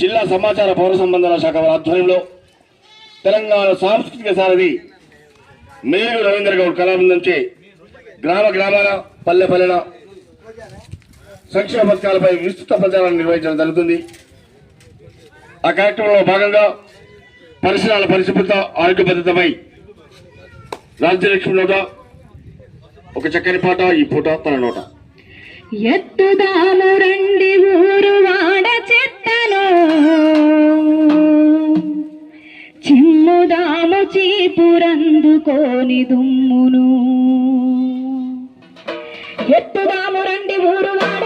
జిల్లా సమాచార పౌర సంబంధాల శాఖ వారి ఆధ్వర్యంలో తెలంగాణ సాంస్కృతిక సారథి మేరు రవీంద్ర గౌడ్ కళాబృందంచే గ్రామ గ్రామాల పల్లె పల్లెల సంక్షేమ పథకాలపై విస్తృత ప్రచారాన్ని నిర్వహించడం జరుగుతుంది. ఆ కార్యక్రమంలో భాగంగా పరిసరాల పరిశుభ్రత ఆరోగ్య భద్రతపై రాజ్యలక్ష్మి నోట ఒక చక్కని పాట ఈ పూట తన నోట. ఎత్తుదాము రండి ఊరు వాడ చెత్తను చిమ్ముదాము చీపురందుకోని దుమ్మును. ఎత్తుదాము రండి ఊరు వాడ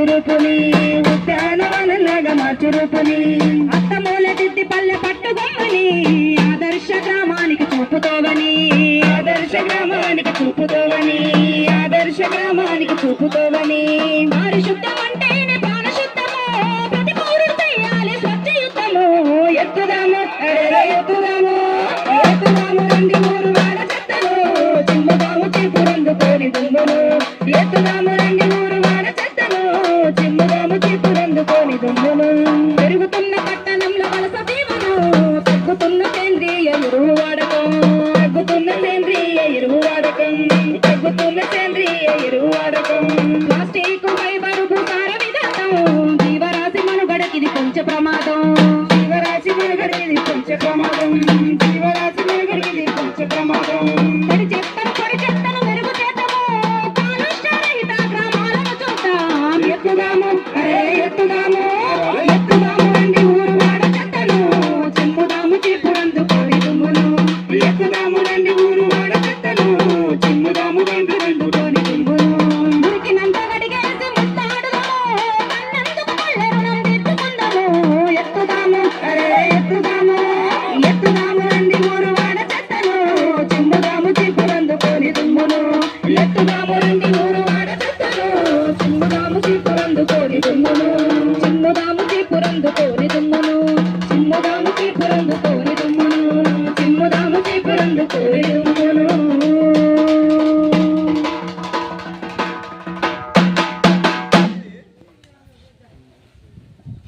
మార్చురూపుని ఉద్యానవనం లాగా అత్తమూల దిద్ది పల్లె పట్టుబొమ్మని ఆదర్శ గ్రామానికి చూపుతోవని ఆదర్శ గ్రామానికి చూపుతోవని ఆదర్శ గ్రామానికి చూపుతోవని. వారి శుద్ధం అంటేనే ప్రాణశుద్ధము ప్రతి పౌరుడు చేయాలి స్వచ్ఛ యుద్ధము ఎత్తుదాము అరే ఎత్తుదాము ఎత్తుదాము రండి ఊరు వాడ చెత్తను. చిమ్ముదాము చీపురందుకోని దుమ్మును. ఎత్తుదాము రండి ఊరు తగ్గుతున్న సేంద్రియ ఎరువు వాడకం. తగ్గుతున్న సేంద్రియ ఎరువు వాడకం. తగ్గుతున్న సేంద్రియ ఎరువు వాడకం. ప్లాస్టిక్ ఫైబర్ భూసార విధానం. జీవరాశి మనుగడకిది కొంచెం ప్రమాదం. జీవరాశి మనుగడకిది కొంచెం ప్రమాదం. జీవరాశి మనుగడకిది కొంచెం ప్రమాదం. ఎత్తుదాము రండి